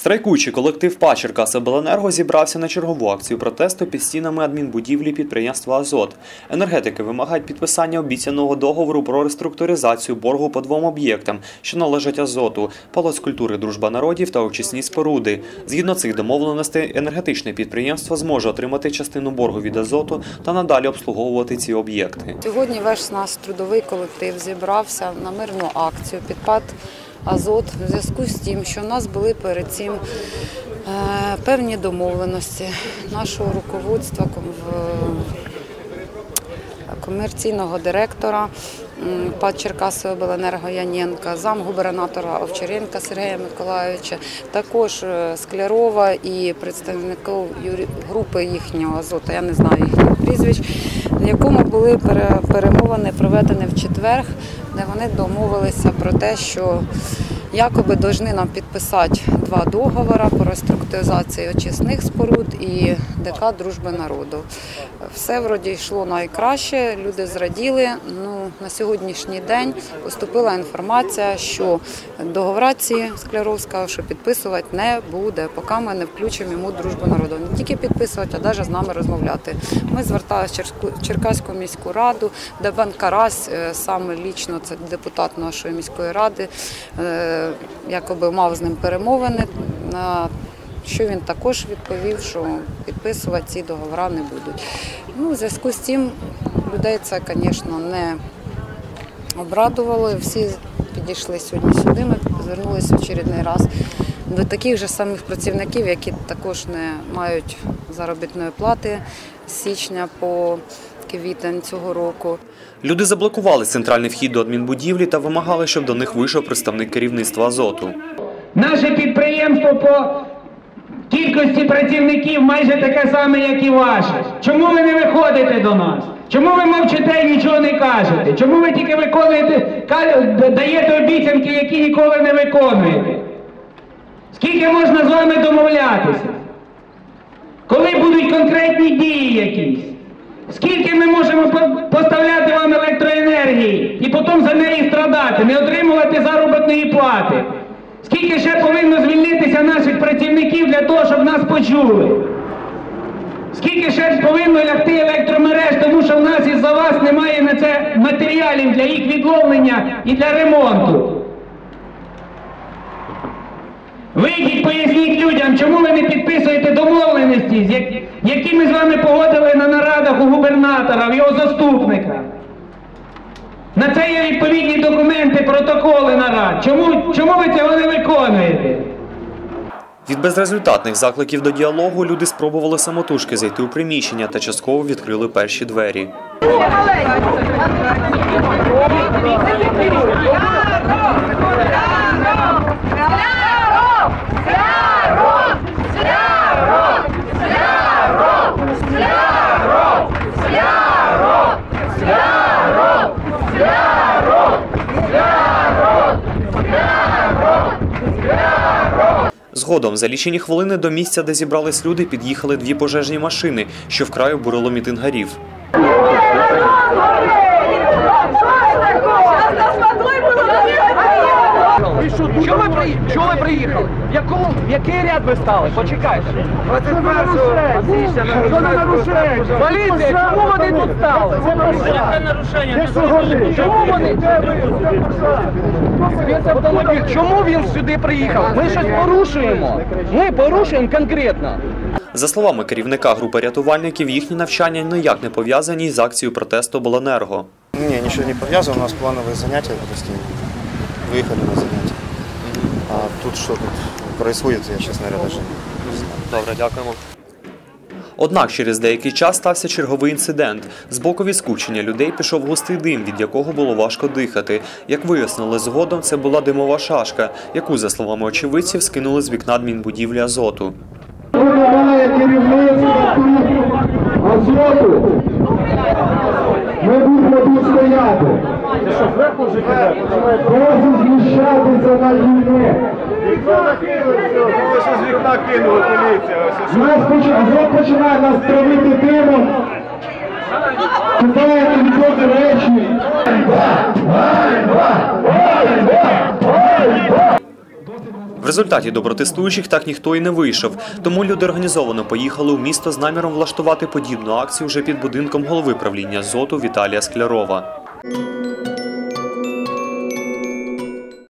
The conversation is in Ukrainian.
Страйкуючий колектив ПА «Черкасобленерго» зібрався на чергову акцію протесту під стінами адмінбудівлі підприємства «Азот». Енергетики вимагають підписання обіцяного договору про реструктуризацію боргу по двом об'єктам, що належать «Азоту» – Палац культури «Дружба народів» та очисні споруди. Згідно цих домовленостей, енергетичне підприємство зможе отримати частину боргу від «Азоту» та надалі обслуговувати ці об'єкти. Сьогодні весь наш трудовий колектив зібрався на мирну акцію підпад Азот в зв'язку з тим, що у нас були перед цим е, певні домовленості нашого руководства комерційного директора ПАД Черкасиобленерго Яненка, замгубернатора Овчаренка Сергія Миколайовича, також е, Склярова і представників групи їхнього азоту, я не знаю їхніх прізвищ, в якому були пере- перемовини проведені в четвер, де вони домовилися про те, що якоби повинні нам підписати два договори по реструктуризації очисних споруд і ДК Дружби народу. Все вроді йшло найкраще, люди зраділи. Ну, на сьогоднішній день поступила інформація, що договора ці Скляров сказав, що підписувати не буде, поки ми не включимо йому дружбу народу. Не тільки підписувати, а навіть з нами розмовляти. Ми зверталися в Черкаську міську раду, де Карась, е, саме лічно це депутат нашої міської ради, е, якоби мав з ним перемовини. На що він також відповів, що підписувати ці договори не будуть. Ну, у зв'язку з цим людей це, звісно, не обрадувало. Всі підійшли сьогодні сюди. Ми звернулися в очередний раз до таких же самих працівників, які також не мають заробітної плати з січня по квітень цього року. Люди заблокували центральний вхід до адмінбудівлі та вимагали, щоб до них вийшов представник керівництва «Азоту». Наше підприємство по кількості працівників майже таке саме, як і ваше. Чому ви не виходите до нас? Чому ви мовчите і нічого не кажете? Чому ви тільки виконуєте, даєте обіцянки, які ніколи не виконуєте? Скільки можна з вами домовлятися? Коли будуть конкретні дії якісь? По- поставляти вам електроенергії і потім за неї страдати, не отримувати заробітної плати? Скільки ще повинно звільнитися наших працівників для того, щоб нас почули? Скільки ще повинно лягти електромереж, тому що в нас із-за вас немає на це матеріалів для їх відновлення і для ремонту? Вийдіть, поясніть людям, чому ви не підписуєте домовленості, які ми з вами погодили на нарадах у губернатора, в його заступника. На це є відповідні документи, протоколи нарад. Чому, чому ви цього не виконуєте? Від безрезультатних закликів до діалогу люди спробували самотужки зайти у приміщення та частково відкрили перші двері. Згодом, за лічені хвилини до місця, де зібрались люди, під'їхали дві пожежні машини, що вкрай обурило мітингарів. Що ви при... Що ви приїхали? В якому в який ряд ви стали? Почекайте. Що? Поліція, чому вони тут стали? Це нарушення. Чому вони? Спецавтомобіль. Чому він сюди приїхав? Ми щось порушуємо. Ми порушуємо конкретно. За словами керівника групи рятувальників, їхні навчання ніяк не пов'язані з акцією протесту «Обленерго». Не, ничего не повязано, у нас плановые занятия, допустим, выехали на занятия. А тут что тут происходит, я, говоря, даже не знаю. Добре, дякуємо. Однак через деякий час стався черговий інцидент. З боку від скупчення людей пішов густий дим, від якого було важко дихати. Як вияснили згодом, це була димова шашка, яку, за словами очевидців, скинули з вікна адмінбудівлі Азоту. Азоту. Ми будемо тут стояти. Прошу знущатися над людьми. Нас поч- Азот починає нас травити димом. Кидає кількох речі. В результаті до протестуючих так ніхто і не вийшов. Тому люди організовано поїхали у місто з наміром влаштувати подібну акцію вже під будинком голови правління ЗОТу Віталія Склярова.